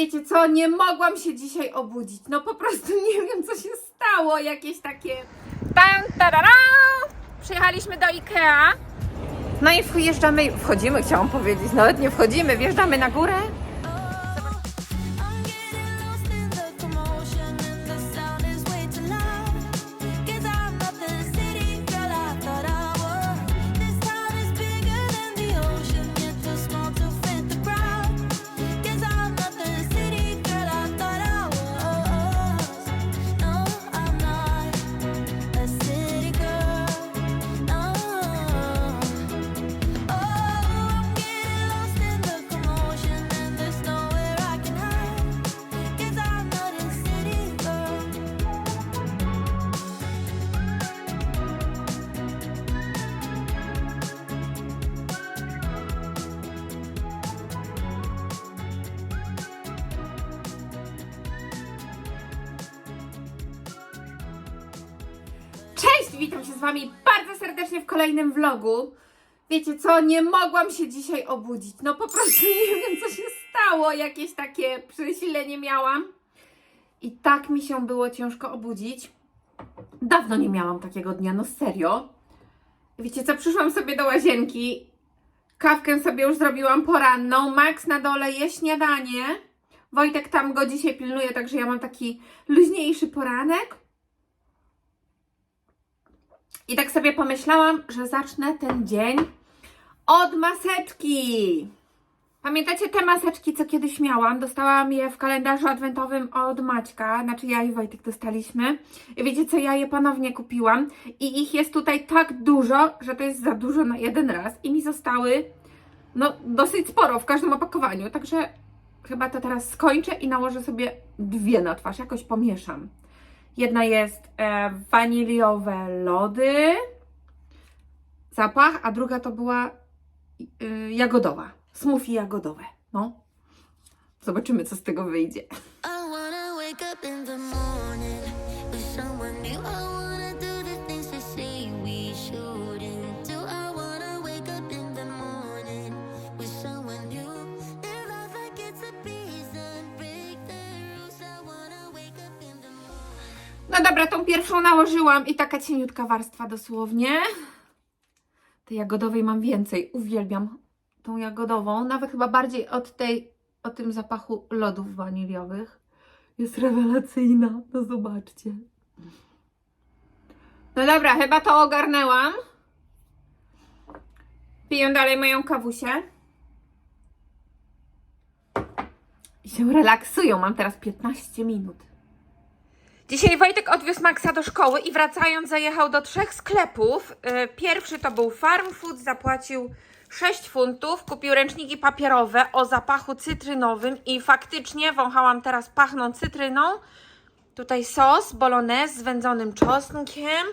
Wiecie co, nie mogłam się dzisiaj obudzić. No po prostu nie wiem, co się stało. Jakieś takie... Tan, tarara! Przyjechaliśmy do Ikea. No i wjeżdżamy, wchodzimy, chciałam powiedzieć, nawet nie wchodzimy, wjeżdżamy na górę. W kolejnym vlogu. Wiecie co, nie mogłam się dzisiaj obudzić. No po prostu nie wiem, co się stało. Jakieś takie przesilenie miałam. I tak mi się było ciężko obudzić. Dawno nie miałam takiego dnia, no serio. Wiecie co, przyszłam sobie do łazienki. Kawkę sobie już zrobiłam poranną. Max na dole je śniadanie. Wojtek tam go dzisiaj pilnuje, także ja mam taki luźniejszy poranek. I tak sobie pomyślałam, że zacznę ten dzień od maseczki. Pamiętacie te maseczki, co kiedyś miałam? Dostałam je w kalendarzu adwentowym od Maćka, znaczy ja i Wojtek dostaliśmy. I wiecie co, ja je ponownie kupiłam i ich jest tutaj tak dużo, że to jest za dużo na jeden raz i mi zostały no dosyć sporo w każdym opakowaniu, także chyba to teraz skończę i nałożę sobie dwie na twarz, jakoś pomieszam. Jedna jest e, waniliowe lody, zapach, a druga to była y, jagodowa, smoothie jagodowe. No, zobaczymy, co z tego wyjdzie. No dobra, tą pierwszą nałożyłam i taka cieniutka warstwa dosłownie. Tej jagodowej mam więcej, uwielbiam tą jagodową, nawet chyba bardziej od tej, o tym zapachu lodów waniliowych. Jest rewelacyjna, no zobaczcie. No dobra, chyba to ogarnęłam. Piję dalej moją kawusię. I się relaksują, mam teraz 15 minut. Dzisiaj Wojtek odwiózł Maxa do szkoły i wracając zajechał do trzech sklepów. Yy, Pierwszy to był Farm Food, zapłacił 6 funtów, kupił ręczniki papierowe o zapachu cytrynowym i faktycznie wąchałam teraz pachną cytryną. Tutaj sos bolognese z wędzonym czosnkiem,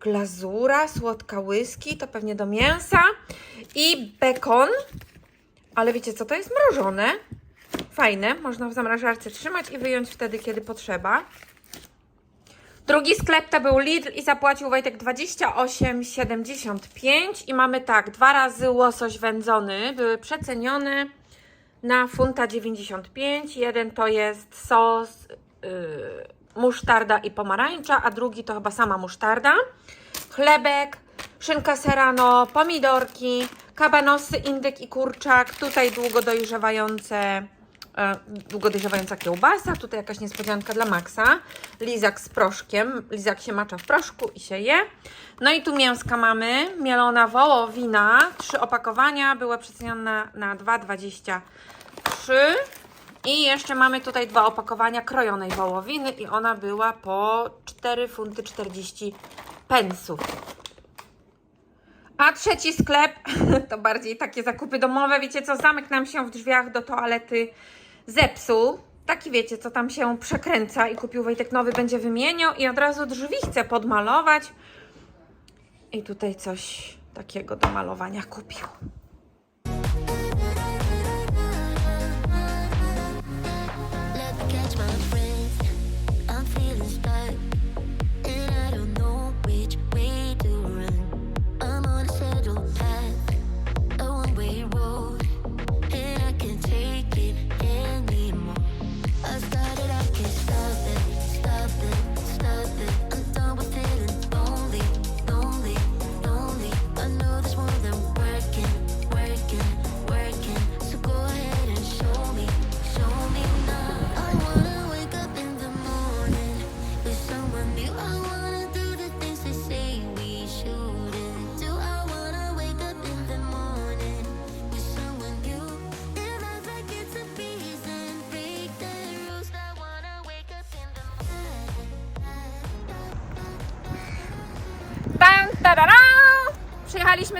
glazura, słodka whisky, to pewnie do mięsa i bekon. Ale wiecie co, to jest mrożone. Fajne, można w zamrażarce trzymać i wyjąć wtedy, kiedy potrzeba. Drugi sklep to był Lidl i zapłacił Wojtek 28,75 i mamy tak, dwa razy łosoś wędzony, były przecenione na funta 95. Jeden to jest sos yy, musztarda i pomarańcza, a drugi to chyba sama musztarda. Chlebek, szynka serrano, pomidorki, kabanosy, indyk i kurczak. Tutaj długo dojrzewające, e, długo dojrzewająca kiełbasa. Tutaj jakaś niespodzianka dla Maxa. Lizak z proszkiem. Lizak się macza w proszku i się je. No i tu mięska mamy. Mielona wołowina. Trzy opakowania. Były przecenione na 2,23. I jeszcze mamy tutaj dwa opakowania krojonej wołowiny i ona była po 4 funty 40 pensów. A trzeci sklep to bardziej takie zakupy domowe. Wiecie co, zamek nam się w drzwiach do toalety zepsuł. Taki wiecie, co tam się przekręca i kupił Wojtek nowy, będzie wymieniał i od razu drzwi chce podmalować. I tutaj coś takiego do malowania kupił.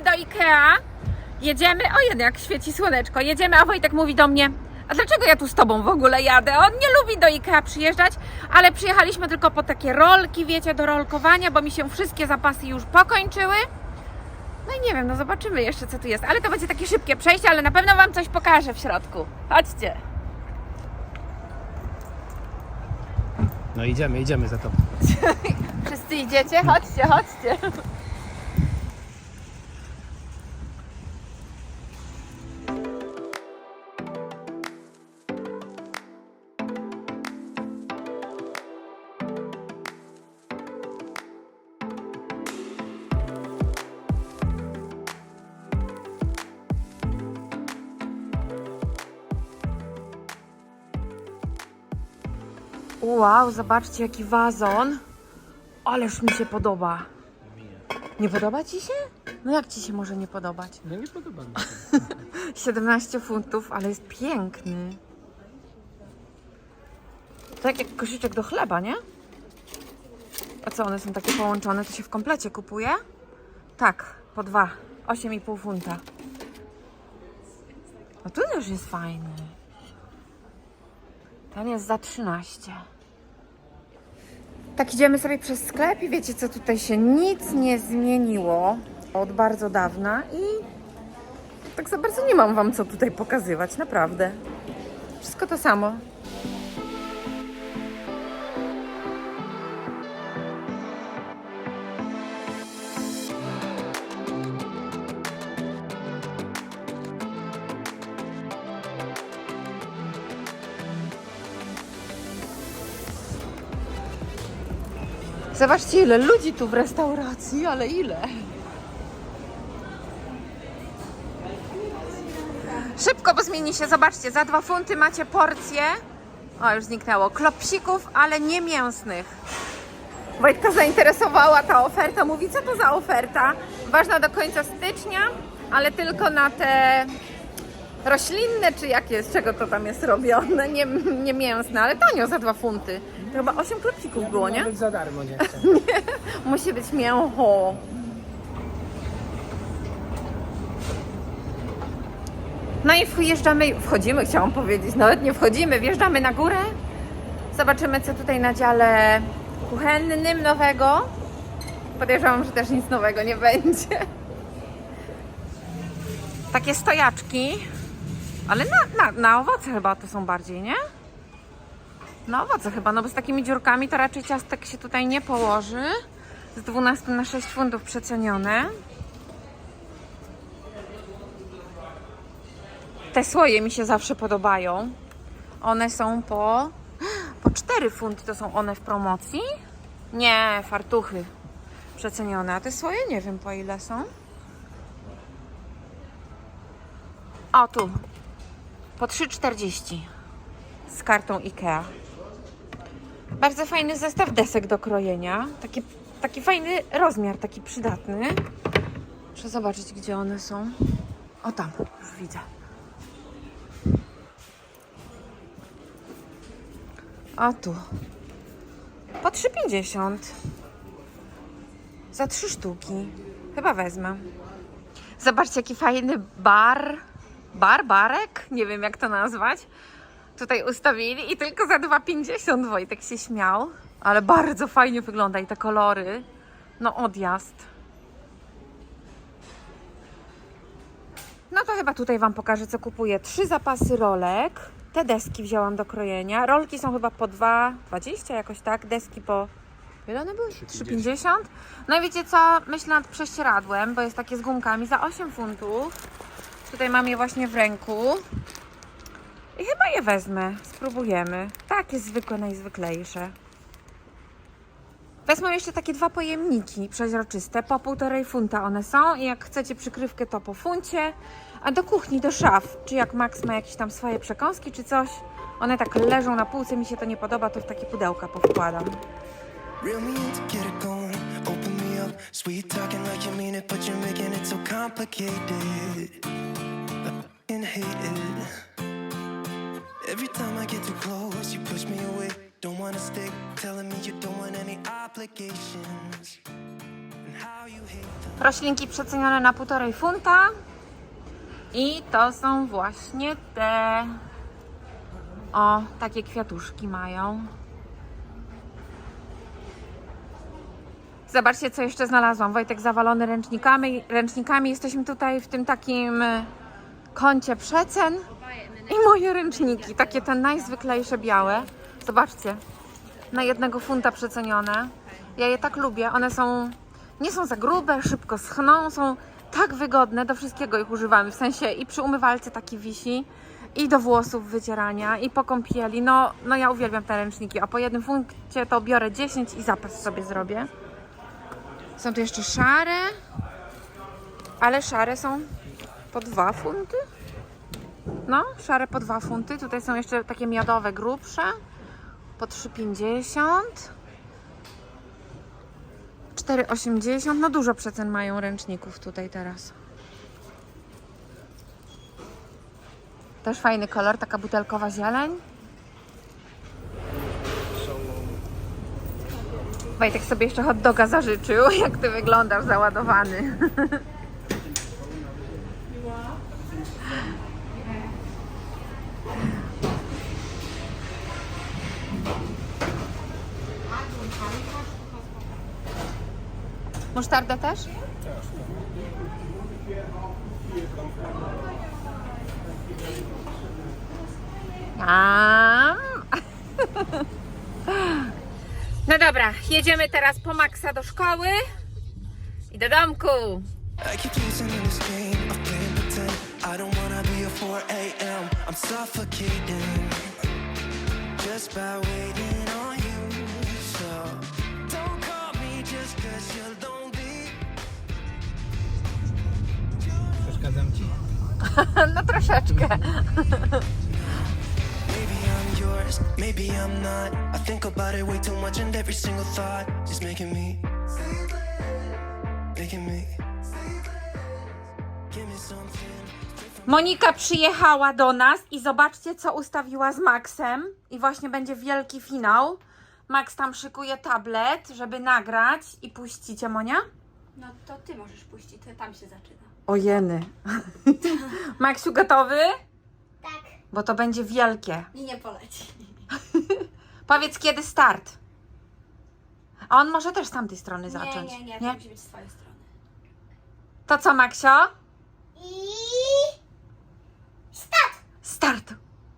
Do Ikea. Jedziemy. O, jeden jak świeci słoneczko. Jedziemy, a Wojtek mówi do mnie. A dlaczego ja tu z tobą w ogóle jadę? On nie lubi do Ikea przyjeżdżać, ale przyjechaliśmy tylko po takie rolki, wiecie, do rolkowania, bo mi się wszystkie zapasy już pokończyły. No i nie wiem, no zobaczymy jeszcze co tu jest. Ale to będzie takie szybkie przejście, ale na pewno Wam coś pokażę w środku. Chodźcie. No idziemy, idziemy za to. Wszyscy idziecie? Chodźcie, chodźcie. Wow, zobaczcie jaki wazon. Ależ mi się podoba. Nie podoba ci się? No jak ci się może nie podobać? No nie podoba mi się. 17 funtów, ale jest piękny. Tak jak koszyczek do chleba, nie? A co, one są takie połączone, to się w komplecie kupuje? Tak, po dwa. 8,5 funta. No tu już jest fajny. Ten jest za 13. Tak idziemy sobie przez sklep i wiecie co, tutaj się nic nie zmieniło od bardzo dawna i tak za bardzo nie mam wam co tutaj pokazywać, naprawdę. Wszystko to samo. Zobaczcie, ile ludzi tu w restauracji, ale ile? Szybko, bo zmieni się. Zobaczcie, za dwa funty macie porcję. O, już zniknęło. Klopsików, ale nie mięsnych. Wojtka zainteresowała ta oferta. Mówi, co to za oferta? Ważna do końca stycznia, ale tylko na te roślinne, czy jakie, z czego to tam jest robione, nie, nie mięsne, ale tanio za dwa funty. To chyba 8 klopsików było, nie? Nawet za darmo nie chcę. Musi być mięcho. No i wjeżdżamy, wchodzimy, chciałam powiedzieć, nawet nie wchodzimy, wjeżdżamy na górę. Zobaczymy, co tutaj na dziale kuchennym nowego. Podejrzewam, że też nic nowego nie będzie. Takie stojaczki, ale na, na, na owoce chyba to są bardziej, nie? Na owoce chyba, no bo z takimi dziurkami to raczej ciastek się tutaj nie położy. Z 12 na 6 funtów przecenione. Te słoje mi się zawsze podobają. One są po, po 4 funty, to są one w promocji? Nie, fartuchy przecenione. A te słoje nie wiem po ile są. O, tu. Po 3,40 z kartą IKEA. Bardzo fajny zestaw desek do krojenia. Taki, taki fajny rozmiar, taki przydatny. Muszę zobaczyć, gdzie one są. O tam, już widzę. O tu. Po 3,50. Za trzy sztuki. Chyba wezmę. Zobaczcie, jaki fajny bar. Bar, barek? Nie wiem, jak to nazwać tutaj ustawili i tylko za 2,50 Wojtek się śmiał. Ale bardzo fajnie wygląda i te kolory. No odjazd. No to chyba tutaj Wam pokażę, co kupuję. Trzy zapasy rolek. Te deski wzięłam do krojenia. Rolki są chyba po 2,20 jakoś tak. Deski po... Ile one były? 3,50. No i wiecie co? Myślę nad prześcieradłem, bo jest takie z gumkami za 8 funtów. Tutaj mam je właśnie w ręku. I chyba je wezmę. Spróbujemy. Takie zwykłe, najzwyklejsze. Wezmę jeszcze takie dwa pojemniki przeźroczyste. Po półtorej funta one są. I jak chcecie przykrywkę, to po funcie. A do kuchni, do szaf, czy jak Max ma jakieś tam swoje przekąski, czy coś, one tak leżą na półce, mi się to nie podoba, to w takie pudełka powkładam. Reel Every time I get too close, you push me away. Don't wanna stick, telling me you don't want any obligations. And how you hate that. Roślinki przecenione na półtorej funta. I to są właśnie te. O, takie kwiatuszki mają. Zobaczcie, co jeszcze znalazłam. Wojtek zawalony ręcznikami. ręcznikami. Jesteśmy tutaj w tym takim e, kącie przecen. I moje ręczniki, takie te najzwyklejsze białe. Zobaczcie, na jednego funta przecenione. Ja je tak lubię. One są, nie są za grube, szybko schną, są tak wygodne. Do wszystkiego ich używamy. W sensie i przy umywalce taki wisi, i do włosów wycierania, i po kąpieli. No, no ja uwielbiam te ręczniki. A po jednym funcie to biorę 10 i zapas sobie zrobię. Są tu jeszcze szare, ale szare są po 2 funty. No, szare po 2 funty. Tutaj są jeszcze takie miodowe, grubsze. Po 3,50. 4,80. No dużo przecen mają ręczników tutaj teraz. Też fajny kolor, taka butelkowa zieleń. Wojtek sobie jeszcze hot doga zażyczył. Jak ty wyglądasz załadowany. Musztardę też? Am. No dobra, jedziemy teraz po Maxa do szkoły i do domku. I keep losing Przeszkadzam ci? No troszeczkę. Maybe I'm yours, maybe I'm not. I think about it way too much, and every single thought is making me, making me. Give me something. Monika przyjechała do nas i zobaczcie, co ustawiła z Maxem. I właśnie będzie wielki finał. Max tam szykuje tablet, żeby nagrać i puścicie, Monia? No to ty możesz puścić, to tam się zaczyna. Ojeny. Maksiu, gotowy? Tak. Bo to będzie wielkie. I nie poleci. Powiedz, kiedy start. A on może też z tamtej strony zacząć. Nie, nie, nie, to musi być z twojej strony. To co, Maksio? I... Start!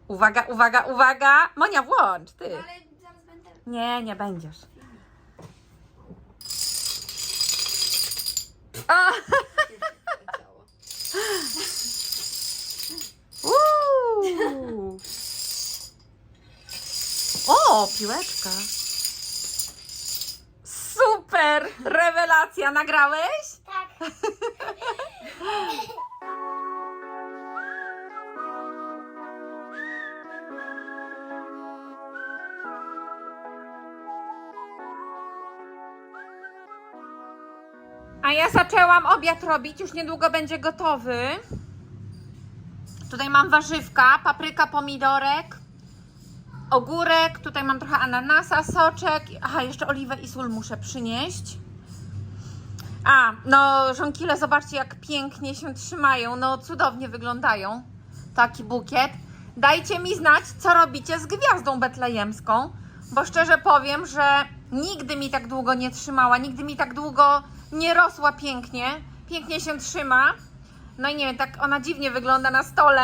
Uwaga, uwaga, uwaga! Monia, włącz, ty. Ale zaraz będę... Nie, nie będziesz. A! Uuu. O, piłeczka. Super! Rewelacja! Nagrałeś? Tak. ja zaczęłam obiad robić, już niedługo będzie gotowy. Tutaj mam warzywka, papryka, pomidorek, ogórek, tutaj mam trochę ananasa, soczek. Aha, jeszcze oliwę i sól muszę przynieść. A, no żonkile, zobaczcie jak pięknie się trzymają, no cudownie wyglądają. Taki bukiet. Dajcie mi znać, co robicie z gwiazdą betlejemską, bo szczerze powiem, że nigdy mi tak długo nie trzymała, nigdy mi tak długo nie rosła pięknie. Pięknie się trzyma. No i nie wiem, tak ona dziwnie wygląda na stole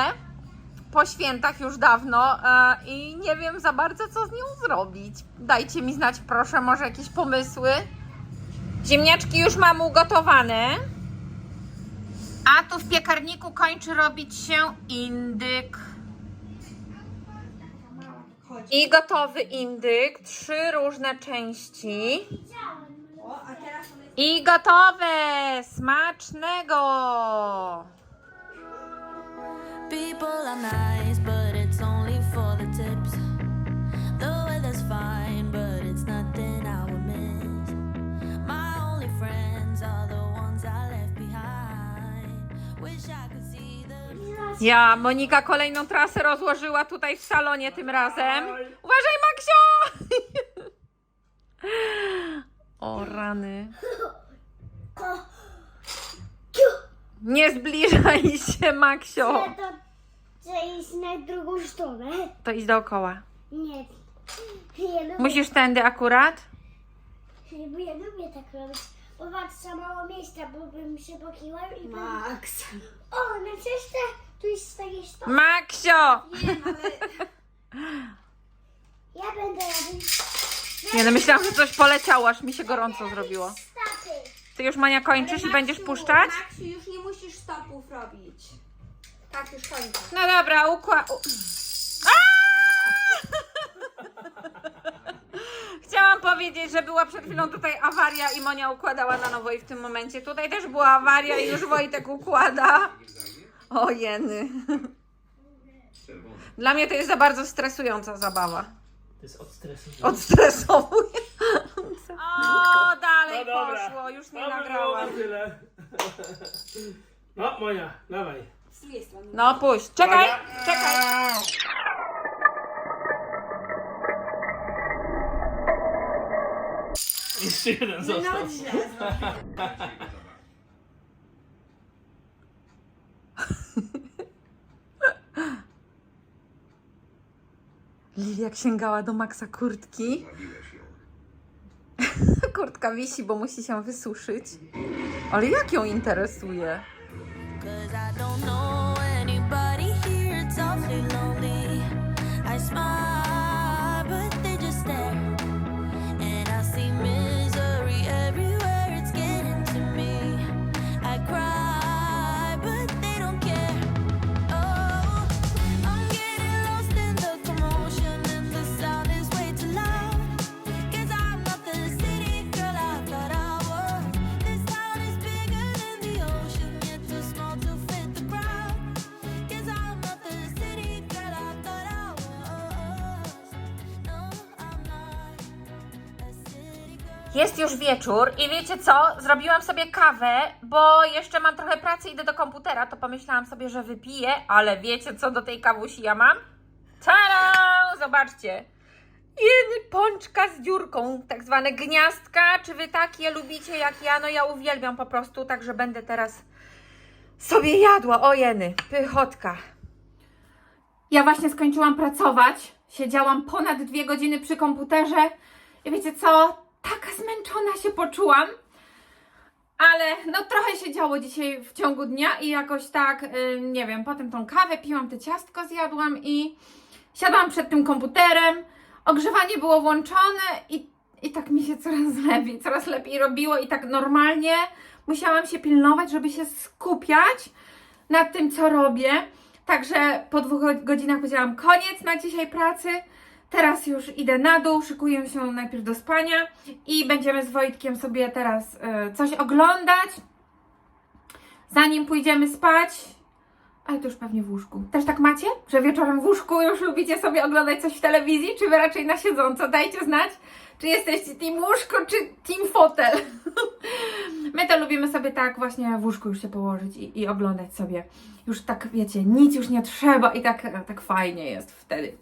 po świętach już dawno e, i nie wiem za bardzo, co z nią zrobić. Dajcie mi znać, proszę, może jakieś pomysły. Ziemniaczki już mam ugotowane. A tu w piekarniku kończy robić się indyk. I gotowy indyk, trzy różne części. I gotowe! Smacznego! People are Ja, Monika kolejną trasę rozłożyła tutaj w salonie tym razem. Uważaj, Maksio! O rany. Nie zbliżaj się, Maksio. Chcę to chcę iść na drugą stronę. To idź dookoła. Nie. Ja lubię, Musisz tędy akurat? bo ja lubię tak robić. Popatrz, za mało miejsca, bo bym się pokiła i bym... Max. O, na cześć, tu jest takie sto. Maksio! Wiem, ale... Ja będę robić Nie no, myślałam, że coś poleciało, aż mi się gorąco zrobiło. Ty już, Mania, kończysz i będziesz puszczać? Maxiu, już nie musisz stopów robić. Tak, już kończę. No dobra, układ... Chciałam powiedzieć, że była przed chwilą tutaj awaria i Monia układała na nowo i w tym momencie tutaj też była awaria i już Wojtek układa. O jeny. Dla mnie to jest za bardzo stresująca zabawa. To jest od stresu. Odstresowuję. O, dalej No dobra. poszło, już nie było nagrałam. na tyle. No, Monia, dawaj. Z drugiej strony. No puść, czekaj, Uwaga. czekaj. Jeszcze jeden został. No źle. Lilia sięgała do Maxa kurtki. Kurtka wisi, bo musi się wysuszyć. Ale jak ją interesuje? Cause I don't know Jest już wieczór i wiecie co? Zrobiłam sobie kawę, bo jeszcze mam trochę pracy, idę do komputera, to pomyślałam sobie, że wypiję, ale wiecie co do tej kawusi ja mam? Tada! Zobaczcie! Jeden pączka z dziurką, tak zwane gniazdka. Czy wy takie lubicie jak ja? No ja uwielbiam po prostu, także będę teraz sobie jadła. O jeny, pychotka. Ja właśnie skończyłam pracować. Siedziałam ponad dwie godziny przy komputerze. I wiecie co? Taka zmęczona się poczułam. Ale no trochę się działo dzisiaj w ciągu dnia i jakoś tak, y, nie wiem, potem tą kawę piłam, te ciastko zjadłam i siadłam przed tym komputerem. Ogrzewanie było włączone i, i tak mi się coraz lepiej, coraz lepiej robiło i tak normalnie musiałam się pilnować, żeby się skupiać nad tym, co robię. Także po dwóch go- godzinach powiedziałam koniec na dzisiaj pracy. Teraz już idę na dół, szykuję się najpierw do spania i będziemy z Wojtkiem sobie teraz e, coś oglądać. Zanim pójdziemy spać, ale to już pewnie w łóżku. Też tak macie? Że wieczorem w łóżku już lubicie sobie oglądać coś w telewizji, czy wy raczej na siedząco? Dajcie znać, czy jesteście team łóżko, czy team fotel. My to lubimy sobie tak właśnie w łóżku już się położyć i, i oglądać sobie. Już tak, wiecie, nic już nie trzeba i tak, tak fajnie jest wtedy.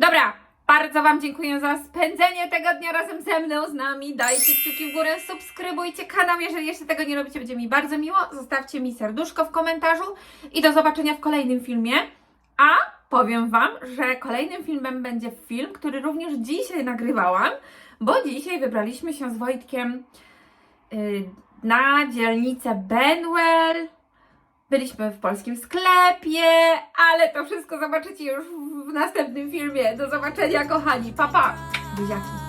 Dobra, bardzo Wam dziękuję za spędzenie tego dnia razem ze mną, z nami. Dajcie kciuki w górę, subskrybujcie kanał, jeżeli jeszcze tego nie robicie, będzie mi bardzo miło. Zostawcie mi serduszko w komentarzu i do zobaczenia w kolejnym filmie. A powiem Wam, że kolejnym filmem będzie film, który również dzisiaj nagrywałam, bo dzisiaj wybraliśmy się z Wojtkiem y, na dzielnicę Benwell. Byliśmy w polskim sklepie, ale to wszystko zobaczycie już w- następnym filmie. Do zobaczenia, kochani. Pa, pa. Buziaki.